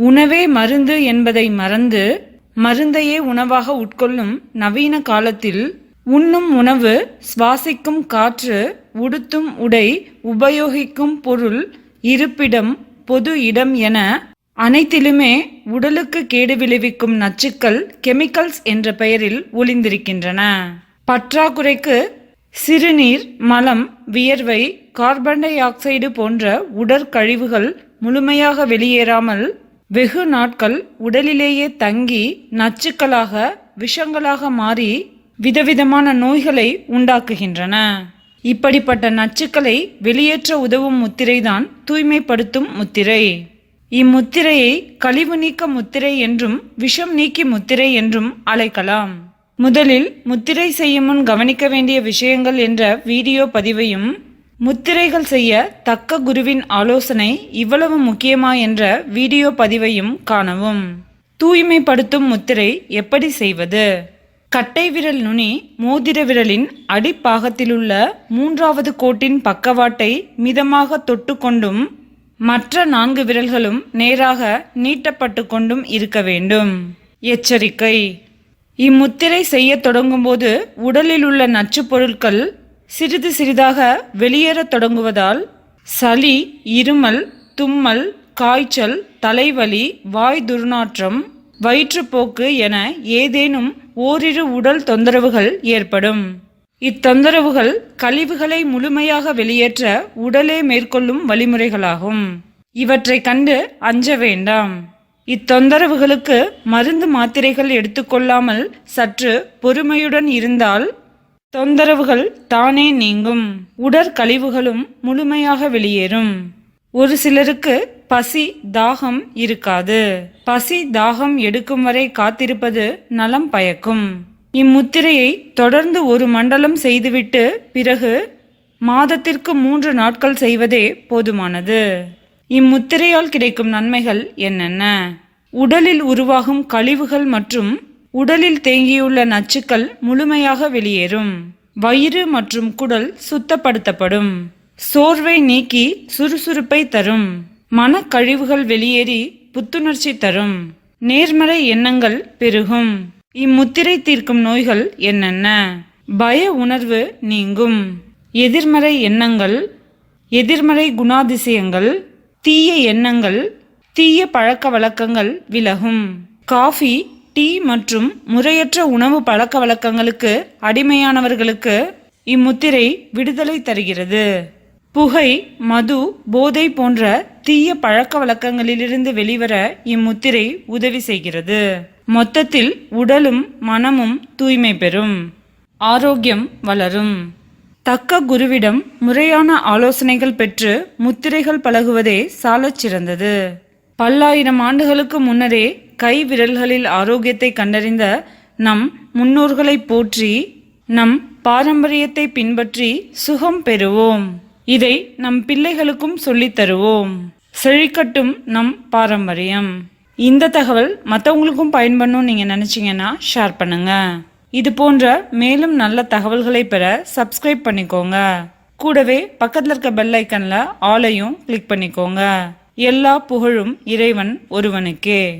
உணவே மருந்து என்பதை மறந்து மருந்தையே உணவாக உட்கொள்ளும் நவீன காலத்தில் உண்ணும் உணவு சுவாசிக்கும் காற்று உடுத்தும் உடை உபயோகிக்கும் பொருள் இருப்பிடம் பொது இடம் என அனைத்திலுமே உடலுக்கு கேடு விளைவிக்கும் நச்சுக்கள் கெமிக்கல்ஸ் என்ற பெயரில் ஒளிந்திருக்கின்றன. பற்றாக்குறைக்கு சிறுநீர் மலம் வியர்வை கார்பன் டை ஆக்சைடு போன்ற உடற்கழிவுகள் முழுமையாக வெளியேறாமல் வெகு நாட்கள் உடலிலேயே தங்கி நச்சுக்களாக விஷங்களாக மாறி விதவிதமான நோய்களை உண்டாக்குகின்றன. இப்படிப்பட்ட நச்சுக்களை வெளியேற்ற உதவும் முத்திரைதான் தூய்மைப்படுத்தும் முத்திரை. இம்முத்திரையை கழிவு நீக்க முத்திரை என்றும் விஷம் நீக்கி முத்திரை என்றும் அழைக்கலாம். முதலில் முத்திரை செய்யும் முன் கவனிக்க வேண்டிய விஷயங்கள் என்ற வீடியோ பதிவையும் முத்திரைகள் செய்ய தக்க குருவின் ஆலோசனை இவ்வளவு முக்கியமா என்ற வீடியோ பதிவையும் காணவும். தூய்மைப்படுத்தும் முத்திரை எப்படி செய்வது? கட்டை விரல் நுனி மோதிர விரலின் அடிப்பாகத்திலுள்ள மூன்றாவது கோட்டின் பக்கவாட்டை மிதமாக தொட்டுக்கொண்டும் மற்ற நான்கு விரல்களும் நேராக நீட்டப்பட்டு கொண்டும் இருக்க வேண்டும். எச்சரிக்கை. இம்முத்திரை செய்ய தொடங்கும்போது உடலில் உள்ள நச்சுப் பொருட்கள் சிறிது சிறிதாக வெளியேறத் தொடங்குவதால் சளி இருமல் தும்மல் காய்ச்சல் தலைவலி வாய் துர்நாற்றம் வயிற்றுப்போக்கு என ஏதேனும் ஓரிரு உடல் தொந்தரவுகள் ஏற்படும். இத்தொந்தரவுகள் கழிவுகளை முழுமையாக வெளியேற்ற உடலே மேற்கொள்ளும் வழிமுறைகளாகும். இவற்றை கண்டு அஞ்ச வேண்டாம். இத்தொந்தரவுகளுக்கு மருந்து மாத்திரைகள் எடுத்துக்கொள்ளாமல் சற்று பொறுமையுடன் இருந்தால் தொந்தரவுகள் தானே நீங்கும். உடற்கழிவுகளும் முழுமையாக வெளியேறும். ஒரு சிலருக்கு பசி தாகம் இருக்காது. பசி தாகம் எடுக்கும் வரை காத்திருப்பது நலம் பயக்கும். இம்முத்திரையை தொடர்ந்து ஒரு மண்டலம் செய்துவிட்டு பிறகு மாதத்திற்கு மூன்று நாட்கள் செய்வதே போதுமானது. இம்முத்திரையால் கிடைக்கும் நன்மைகள் என்னென்ன? உடலில் உருவாகும் கழிவுகள் மற்றும் உடலில் தேங்கியுள்ள நச்சுக்கள் முழுமையாக வெளியேறும். வயிறு மற்றும் குடல் சுத்தப்படுத்தப்படும். சோர்வை நீக்கி சுறுசுறுப்பை தரும். மனக்கழிவுகள் வெளியேறி புத்துணர்ச்சி தரும். நேர்மறை எண்ணங்கள் பெருகும். இம்முத்திரை தீர்க்கும் நோய்கள் என்னென்ன? பய உணர்வு நீங்கும். எதிர்மறை எண்ணங்கள் எதிர்மறை குணாதிசயங்கள் தீய எண்ணங்கள் தீய பழக்க வழக்கங்கள் விலகும். காஃபி டீ மற்றும் முறையற்ற உணவு பழக்க வழக்கங்களுக்கு அடிமையானவர்களுக்கு இம்முத்திரை விடுதலை தருகிறது. புகை மது போதை போன்ற தீய பழக்க வழக்கங்களிலிருந்து வெளிவர இம்முத்திரை உதவி செய்கிறது. மொத்தத்தில் உடலும் மனமும் தூய்மை பெறும். ஆரோக்கியம் வளரும். தக்க குருவிடம் முறையான ஆலோசனைகள் பெற்று முத்திரைகள் பழகுவதே சாலச் சிறந்தது பல்லாயிரம் ஆண்டுகளுக்கு முன்னரே கை விரல்களில் ஆரோக்கியத்தை கண்டறிந்த நம் முன்னோர்களை போற்றி நம் பாரம்பரியத்தை பின்பற்றி சுகம் பெறுவோம். இதை நம் பிள்ளைகளுக்கும் சொல்லித் தருவோம். செழிக்கட்டும் நம் பாரம்பரியம். இந்த தகவல் மற்றவங்களுக்கும் பயன்படணும்னு நீங்கள் நினச்சிங்கன்னா ஷேர் பண்ணுங்க. இது போன்ற மேலும் நல்ல தகவல்களை பெற சப்ஸ்கிரைப் பண்ணிக்கோங்க. கூடவே பக்கத்தில் இருக்க பெல் ஐக்கனில் ஆலையும் கிளிக் பண்ணிக்கோங்க. எல்லா புகழும் இறைவன் ஒருவனுக்கே.